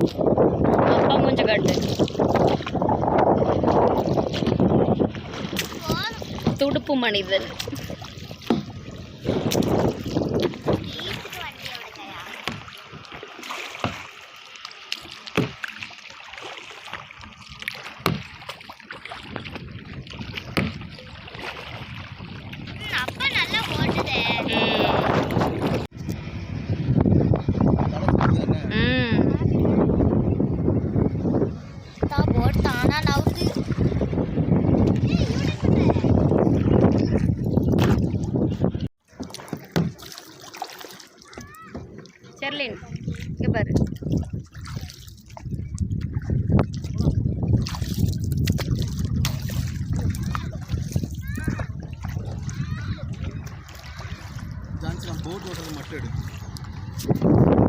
அப்பா மூஞ்ச காட்டு. துடுப்பு மனிதன். தான் போட் ஆனால் நவுது செர்லின் இங்க பாரு. ஜான்சி நான் போட் ஓட்டுறது மட்டும் எடு.